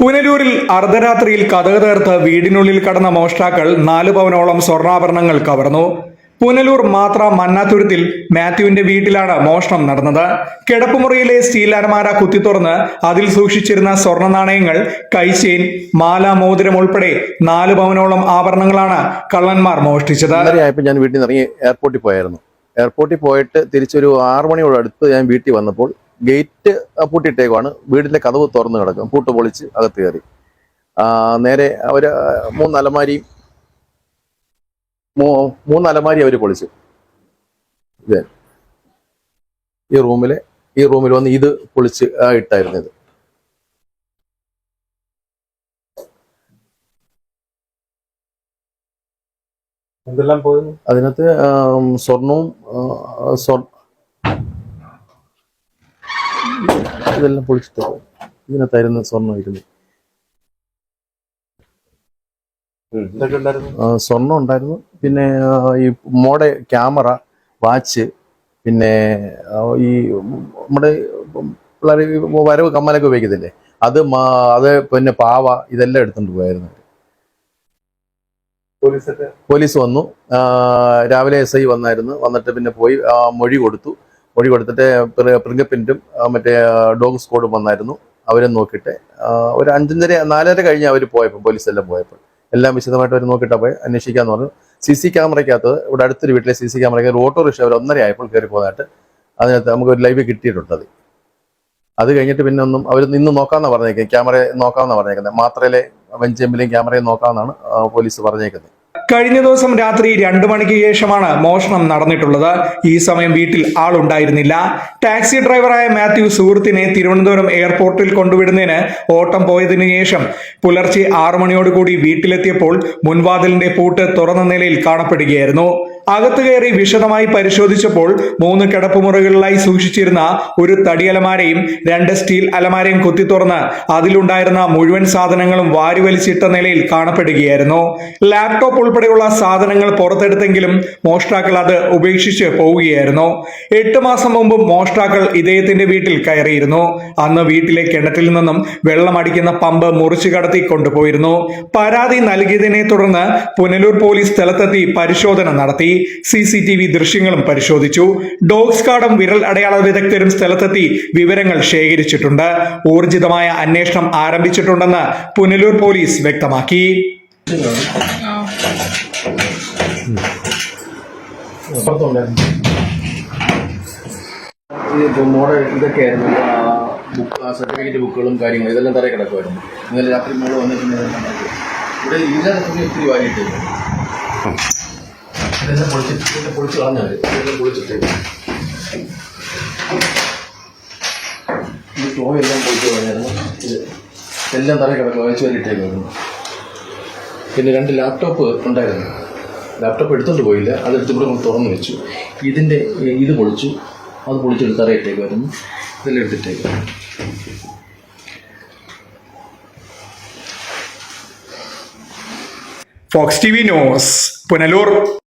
പുനലൂരിൽ അർദ്ധരാത്രിയിൽ കഥക് തീർത്ത് വീടിനുള്ളിൽ കടന്ന മോഷ്ടാക്കൾ നാല് പവനോളം സ്വർണാഭരണങ്ങൾ കവർന്നു. പുനലൂർ മാത്ര മന്നാത്തുരുത്തിൽ മാത്യുവിന്റെ വീട്ടിലാണ് മോഷണം നടന്നത്. കിടപ്പുമുറിയിലെ സ്റ്റീൽ അരമാര കുത്തിത്തുറന്ന് അതിൽ സൂക്ഷിച്ചിരുന്ന സ്വർണ നാണയങ്ങൾ കൈശേൻ മാല മോതിരം ഉൾപ്പെടെ നാല് പവനോളം ആഭരണങ്ങളാണ് കള്ളന്മാർ മോഷ്ടിച്ചത്. ഞാൻ വീട്ടിൽ നിന്ന് ഇറങ്ങി എയർപോർട്ടിൽ പോയായിരുന്നു. എയർപോർട്ടിൽ പോയിട്ട് തിരിച്ചൊരു ആറു മണിയോട് അടുത്ത് ഞാൻ വീട്ടിൽ വന്നപ്പോൾ ഗേറ്റ് പൂട്ടിയിട്ടേക്കുവാണ്. വീടിന്റെ കതവ് തുറന്നു കിടക്കും. പൂട്ട് പൊളിച്ച് അകത്ത് കയറി. നേരെ അവർ മൂന്ന് അലമാരിയും അവർ മൂന്ന് അലമാരി അവർ പൊളിച്ചു. ഇത് ഈ റൂമിലെ ഈ റൂമിൽ വന്ന് ഇത് പൊളിച്ച് ഇട്ടായിരുന്നു ഇത്. അതിനകത്ത് സ്വർണവും ഇതെല്ലാം പൊളിച്ചിട്ട് ഇങ്ങനെ ഇതിനകത്തായിരുന്നു സ്വർണം ഇരുന്നു സ്വർണം ഉണ്ടായിരുന്നു? പിന്നെ ഈ മോടെ ക്യാമറ വാച്ച് പിന്നെ ഈ നമ്മുടെ പിള്ളേർ വരവ് കമ്മലൊക്കെ ഉപയോഗിക്കത്തില്ലേ? അത് അത് പിന്നെ പാവ ഇതെല്ലാം എടുത്തുകൊണ്ട് പോയായിരുന്നു. പോലീസ് വന്നു. രാവിലെ എസ് ഐ വന്നായിരുന്നു. വന്നിട്ട് പിന്നെ പോയി മൊഴി കൊടുത്തു. മൊഴി കൊടുത്തിട്ട് പ്രിന്റും മറ്റേ ഡോഗ് സ്ക്വാഡും വന്നായിരുന്നു. അവരെ നോക്കിയിട്ട് ഒരു അഞ്ചര നാലര കഴിഞ്ഞ് അവർ പോയപ്പോൾ പോലീസ് എല്ലാം പോയപ്പോൾ. എല്ലാം വിശദമായിട്ട് അവർ നോക്കിയിട്ട് പോയി അന്വേഷിക്കാന്ന് പറഞ്ഞു. സി സി ക്യാമറയ്ക്കകത്ത് ഇവിടെ അടുത്തൊരു വീട്ടിലെ സി സി ക്യാമറയ്ക്ക് ഒരു ഓട്ടോറിക്ഷ അവർ ഒന്നര ആയപ്പോൾ കയറി പോകുന്നതായിട്ട് അതിനകത്ത് നമുക്ക് ഒരു ലൈവ് കിട്ടിയിട്ടുണ്ട് അത്. അത് കഴിഞ്ഞിട്ട് പിന്നെ ഒന്നും അവർ നിന്ന് നോക്കാമെന്നാണ് പറഞ്ഞേക്കുന്നത് ക്യാമറ നോക്കാമെന്നാണ് പറഞ്ഞേക്കുന്നത്. മാത്രയിലെ വെഞ്ചേമ്പിലെയും ക്യാമറയും നോക്കാമെന്നാണ് പോലീസ് പറഞ്ഞേക്കുന്നത്. കഴിഞ്ഞ ദിവസം രാത്രി രണ്ടു മണിക്ക് ശേഷമാണ് മോഷണം നടന്നിട്ടുള്ളത്. ഈ സമയം വീട്ടിൽ ആളുണ്ടായിരുന്നില്ല. ടാക്സി ഡ്രൈവറായ മാത്യു സുഹൃത്തിനെ തിരുവനന്തപുരം എയർപോർട്ടിൽ കൊണ്ടുവിടുന്നതിന് ഓട്ടം പോയതിനു ശേഷം പുലർച്ചെ ആറു മണിയോടുകൂടി വീട്ടിലെത്തിയപ്പോൾ മുൻവാതിലിന്റെ പൂട്ട് തുറന്ന നിലയിൽ കാണപ്പെടുകയായിരുന്നു. അകത്ത് കയറി വിശദമായി പരിശോധിച്ചപ്പോൾ മൂന്ന് കിടപ്പുമുറികളിലായി സൂക്ഷിച്ചിരുന്ന ഒരു തടി അലമാരയും രണ്ട് സ്റ്റീൽ അലമാരയും കുത്തി തുറന്ന് അതിലുണ്ടായിരുന്ന മുഴുവൻ സാധനങ്ങളും വാരിവലിച്ചിട്ട നിലയിൽ കാണപ്പെടുകയായിരുന്നു. ലാപ്ടോപ്പ് ഉൾപ്പെടെയുള്ള സാധനങ്ങൾ പുറത്തെടുത്തെങ്കിലും മോഷ്ടാക്കൾ അത് ഉപേക്ഷിച്ച് പോവുകയായിരുന്നു. എട്ട് മാസം മുമ്പ് മോഷ്ടാക്കൾ ഇദ്ദേഹത്തിന്റെ വീട്ടിൽ കയറിയിരുന്നു. അന്ന് വീട്ടിലെ കിണറ്റിൽ നിന്നും വെള്ളം അടിക്കുന്ന പമ്പ് മുറിച്ചു കടത്തി കൊണ്ടുപോയിരുന്നു. പരാതി നൽകിയതിനെ തുടർന്ന് പുനലൂർ പോലീസ് സ്ഥലത്തെത്തി പരിശോധന നടത്തി. സി ദൃശ്യങ്ങളും പരിശോധിച്ചു. ഡോഗ് സ്കാഡും വിരൽ അടയാള വിദഗ്ധരും സ്ഥലത്തെത്തി വിവരങ്ങൾ ശേഖരിച്ചിട്ടുണ്ട്. ഊർജിതമായ അന്വേഷണം ആരംഭിച്ചിട്ടുണ്ടെന്ന് പുനലൂർ പോലീസ് വ്യക്തമാക്കി. ഇതൊക്കെയായിരുന്നു. ബുക്ക് സർട്ടിഫിക്കറ്റ് ബുക്കുകളും കാര്യങ്ങളും ഇതെല്ലാം തറയിൽ കിടക്കുമായിരുന്നു ഇന്നലെ രാത്രി മോൾ വന്നിട്ടുണ്ടെങ്കിൽ ഇവിടെ ഇല്ലാത്ത ഒത്തിരി വാരിയിട്ട് ഇതെല്ലാം പൊളിച്ച് ഇതെല്ലാം പൊളിച്ച് കളഞ്ഞവർ ഇതെല്ലാം പൊളിച്ചിട്ട്. ഈ ടോ എല്ലാം പൊളിച്ച് കളഞ്ഞായിരുന്നു. ഇത് എല്ലാം തറ കിടക്കുക വെച്ച് വേണ്ടിയിട്ടേക്കായിരുന്നു പിന്നെ രണ്ട് ലാപ്ടോപ്പ് ഉണ്ടായിരുന്നു. ലാപ്ടോപ്പ് എടുത്തോണ്ട് പോയില്ല. അതെടുത്ത് ഇവിടെ കൊണ്ട് തുറന്നു വെച്ചു. ഇതിന്റെ ഇത് പൊളിച്ചു. അത് പൊളിച്ചെടുത്ത് തറയിട്ടേക്കുമായിരുന്നു ഇതെല്ലാം എടുത്തിട്ടേക്ക് ടി വി ന്യൂസ് പുനലൂർ